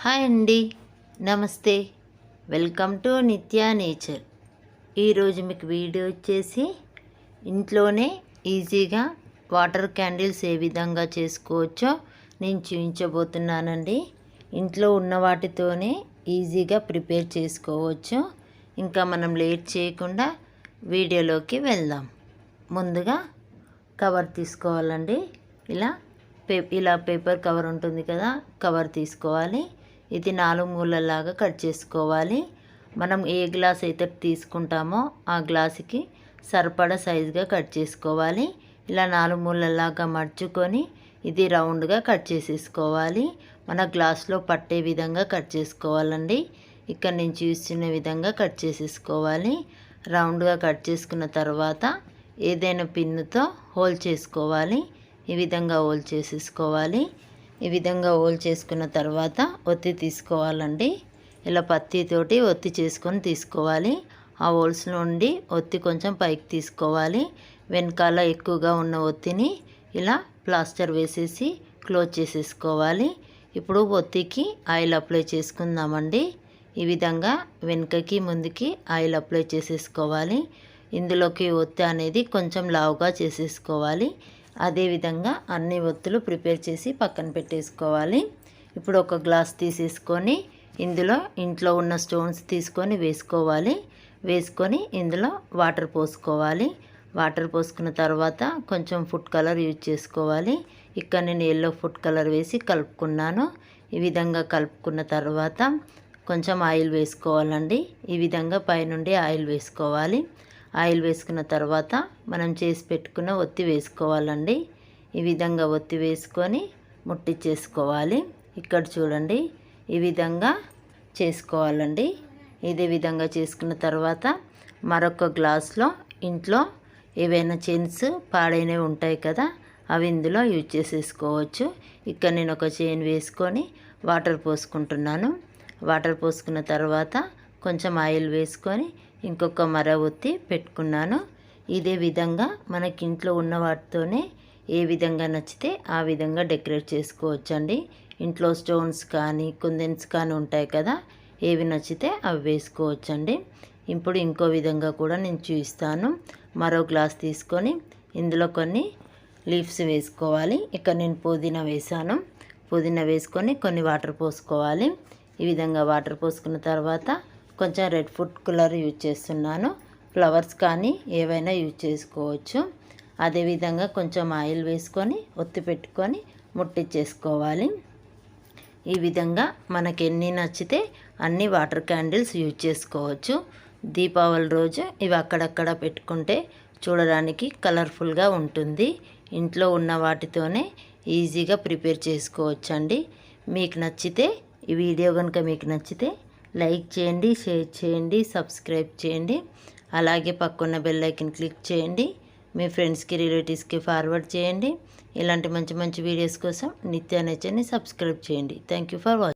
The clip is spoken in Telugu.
హాయ్ అండి. నమస్తే. Welcome to Nitya nature. ఈరోజు మీకు వీడియో వచ్చేసి ఇంట్లోనే ఈజీగా వాటర్ క్యాండిల్స్ ఏ విధంగా చేసుకోవచ్చో నేను చూపించబోతున్నానండి. ఇంట్లో ఉన్న వాటితోనే ఈజీగా ప్రిపేర్ చేసుకోవచ్చు. ఇంకా మనం లేట్ చేయకుండా వీడియోలోకి వెళ్దాం. ముందుగా కవర్ తీసుకోవాలండి. ఇలా పే ఇలా పేపర్ కవర్ ఉంటుంది కదా కవర్ తీసుకోవాలి. ఇది నాలుగు మూలలాగా కట్ చేసుకోవాలి. మనం ఏ గ్లాస్ అయితే తీసుకుంటామో ఆ గ్లాసుకి సరిపడా సైజుగా కట్ చేసుకోవాలి. ఇలా నాలుగు మూలలాగా మర్చుకొని ఇది రౌండ్గా కట్ చేసేసుకోవాలి. మన గ్లాస్లో పట్టే విధంగా కట్ చేసుకోవాలండి. ఇక్కడ నుంచి చూస్తున్న విధంగా కట్ చేసేసుకోవాలి. రౌండ్గా కట్ చేసుకున్న తర్వాత ఏదైనా పిన్నుతో హోల్ చేసుకోవాలి. ఈ విధంగా హోల్ చేసేసుకోవాలి. ఈ విధంగా హోల్ చేసుకున్న తర్వాత ఒత్తి తీసుకోవాలండి. ఇలా పత్తితోటి ఒత్తి చేసుకొని తీసుకోవాలి. ఆ హోల్స్ నుండి ఒత్తి కొంచెం పైకి తీసుకోవాలి. వెనకాల ఎక్కువగా ఉన్న ఒత్తిని ఇలా ప్లాస్టర్ వేసేసి క్లోజ్ చేసేసుకోవాలి. ఇప్పుడు ఒత్తికి ఆయిల్ అప్లై చేసుకుందామండి. ఈ విధంగా వెనుకకి ముందుకి ఆయిల్ అప్లై చేసేసుకోవాలి. ఇందులోకి ఒత్తి అనేది కొంచెం లావుగా చేసేసుకోవాలి. అదేవిధంగా అన్ని ఒత్తులు ప్రిపేర్ చేసి పక్కన పెట్టేసుకోవాలి. ఇప్పుడు ఒక గ్లాస్ తీసేసుకొని ఇందులో ఇంట్లో ఉన్న స్టోన్స్ తీసుకొని వేసుకోవాలి. వేసుకొని ఇందులో వాటర్ పోసుకోవాలి. వాటర్ పోసుకున్న తర్వాత కొంచెం ఫుడ్ కలర్ యూజ్ చేసుకోవాలి. ఇక్కడ నేను ఎల్లో ఫుడ్ కలర్ వేసి కలుపుకున్నాను. ఈ విధంగా కలుపుకున్న తర్వాత కొంచెం ఆయిల్ వేసుకోవాలండి. ఈ విధంగా పైనుండి ఆయిల్ వేసుకోవాలి. ఆయిల్ వేసుకున్న తర్వాత మనం చేసి పెట్టుకున్న ఒత్తి వేసుకోవాలండి. ఈ విధంగా ఒత్తి వేసుకొని ముట్టించేసుకోవాలి ఇక్కడ చూడండి ఈ విధంగా చేసుకోవాలండి. ఇదే విధంగా చేసుకున్న తర్వాత మరొక గ్లాస్లో ఇంట్లో ఏవైనా చైన్స్ పాడైనవి ఉంటాయి కదా అవి ఇందులో యూజ్ చేసేసుకోవచ్చు. ఇక్కడ నేను ఒక చైన్ వేసుకొని వాటర్ పోసుకుంటున్నాను. వాటర్ పోసుకున్న తర్వాత కొంచెం ఆయిల్ వేసుకొని ఇంకొక మర ఒత్తి పెట్టుకున్నాను. ఇదే విధంగా మనకి ఇంట్లో ఉన్న వాటితోనే ఏ విధంగా నచ్చితే ఆ విధంగా డెకరేట్ చేసుకోవచ్చండి. ఇంట్లో స్టోన్స్ కానీ కుందెన్స్ కానీ ఉంటాయి కదా ఏవి నచ్చితే అవి వేసుకోవచ్చండి. ఇప్పుడు ఇంకో విధంగా కూడా నేను చూపిస్తాను. మరో గ్లాస్ తీసుకొని ఇందులో కొన్ని లీవ్స్ వేసుకోవాలి. ఇక్కడ నేను పుదీనా వేసాను పుదీనా వేసుకొని కొన్ని వాటర్ పోసుకోవాలి. ఈ విధంగా వాటర్ పోసుకున్న తర్వాత కొంచెం రెడ్ ఫుడ్ కలర్ యూజ్ చేస్తున్నాను. ఫ్లవర్స్ కానీ ఏవైనా యూజ్ చేసుకోవచ్చు. అదేవిధంగా కొంచెం ఆయిల్ వేసుకొని ఒత్తి పెట్టుకొని ముట్టించేసుకోవాలి ఈ విధంగా మనకి ఎన్ని నచ్చితే అన్ని వాటర్ క్యాండిల్స్ యూజ్ చేసుకోవచ్చు. దీపావళి రోజు ఇవి అక్కడక్కడ పెట్టుకుంటే చూడడానికి కలర్ఫుల్గా ఉంటుంది. ఇంట్లో ఉన్న వాటితోనే ఈజీగా ప్రిపేర్ చేసుకోవచ్చండి. మీకు నచ్చితే ఈ వీడియో కనుక మీకు నచ్చితే లైక్ చేయండి షేర్ చేయండి సబ్స్క్రైబ్ చేయండి. అలాగే పక్కన్న బెల్ ఐకన్ క్లిక్ చేయండి. మీ ఫ్రెండ్స్కి రిలేటివ్స్కి ఫార్వర్డ్ చేయండి. ఇలాంటి మంచి మంచి వీడియోస్ కోసం నిత్యానేచర్ని సబ్స్క్రైబ్ చేయండి. Thank you for watching